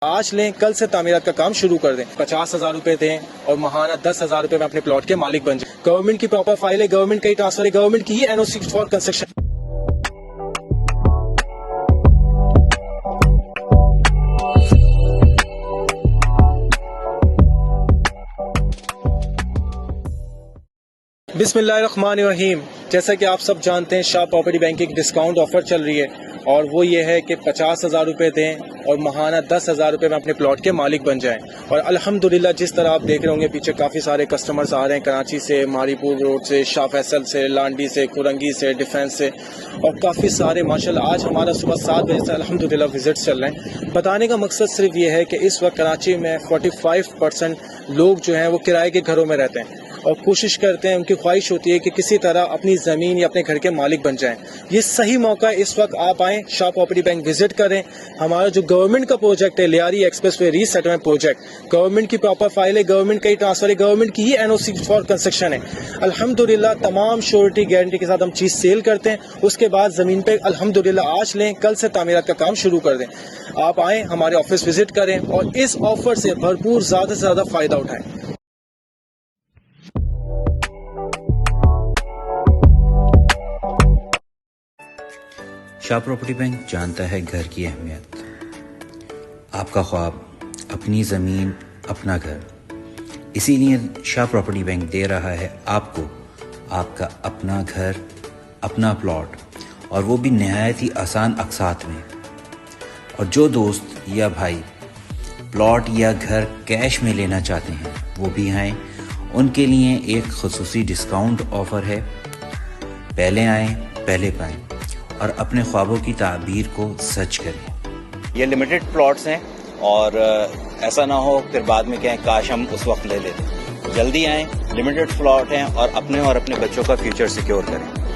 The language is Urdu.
آج لیں، کل سے تعمیرات کا کام شروع کر دیں۔ پچاس ہزار روپے دیں اور ماہانہ دس ہزار روپے میں اپنے پلاٹ کے مالک بن جائیں۔ گورنمنٹ کی پراپر فائل ہے، گورنمنٹ کا ہی ٹرانسفر ہے، گورنمنٹ کی ہی N O C for construction بسم اللہ الرحمن الرحیم۔ جیسا کہ آپ سب جانتے ہیں، شاہ پراپرٹی بینک کی ایک ڈسکاؤنٹ آفر چل رہی ہے اور وہ یہ ہے کہ پچاس ہزار روپے دیں اور ماہانہ دس ہزار روپے میں اپنے پلاٹ کے مالک بن جائیں۔ اور الحمدللہ، جس طرح آپ دیکھ رہے ہوں گے، پیچھے کافی سارے کسٹمرز آ رہے ہیں، کراچی سے ماری پور روڈ سے، شاہ فیصل سے، لانڈی سے، کورنگی سے ڈیفینس سے۔ اور کافی سارے، ماشاءاللہ، آج ہمارا صبح سات بجے سے الحمدللہ وزٹس چل رہے ہیں۔ بتانے کا مقصد صرف یہ ہے کہ اس وقت کراچی میں فورٹی فائیو پرسینٹ لوگ جو ہیں، وہ کرائے کے گھروں میں رہتے ہیں۔ اور کوشش کرتے ہیں، ان کی خواہش ہوتی ہے کہ کسی طرح اپنی زمین یا اپنے گھر کے مالک بن جائیں۔ یہ صحیح موقع ہے اس وقت آپ آئیں، شاہ پراپرٹی بینک وزٹ کریں۔ ہمارا جو گورنمنٹ کا پروجیکٹ ہے، Lyari expressway resettlement project government کی پراپر فائل ہے گورنمنٹ کا ہی ٹرانسفر ہے گورنمنٹ کی ہی N O C for construction ہے۔ الحمدللہ تمام شیورٹی گارنٹی کے ساتھ ہم چیز سیل کرتے ہیں۔ اس کے بعد زمین پہ الحمدللہ آج لیں، کل سے تعمیرات کا کام شروع کر دیں۔ آپ آئیں، ہمارے آفس وزٹ کریں اور اس آفر سے بھرپور زیادہ سے زیادہ فائدہ اٹھائیں۔ شاہ پراپرٹی بینک جانتا ہے گھر کی اہمیت۔ آپ کا خواب، اپنی زمین، اپنا گھر۔ اسی لیے شاہ پراپرٹی بینک دے رہا ہے آپ کو۔ آپ کا اپنا گھر، اپنا پلاٹ، اور وہ بھی نہایت ہی آسان اقساط میں۔ اور جو دوست یا بھائی پلاٹ یا گھر کیش میں لینا چاہتے ہیں، وہ بھی آئیں۔ ان کے لیے ایک خصوصی ڈسکاؤنٹ آفر ہے۔ پہلے آئیں، پہلے پائیں۔ اور اپنے خوابوں کی تعبیر کو سچ کریں۔ یہ لمیٹڈ پلاٹس ہیں اور ایسا نہ ہو پھر بعد میں کہیں کاش ہم اس وقت لے لیتے۔ جلدی آئیں لمیٹڈ پلاٹ ہیں اور اپنے اور اپنے بچوں کا فیوچر سیکیور کریں۔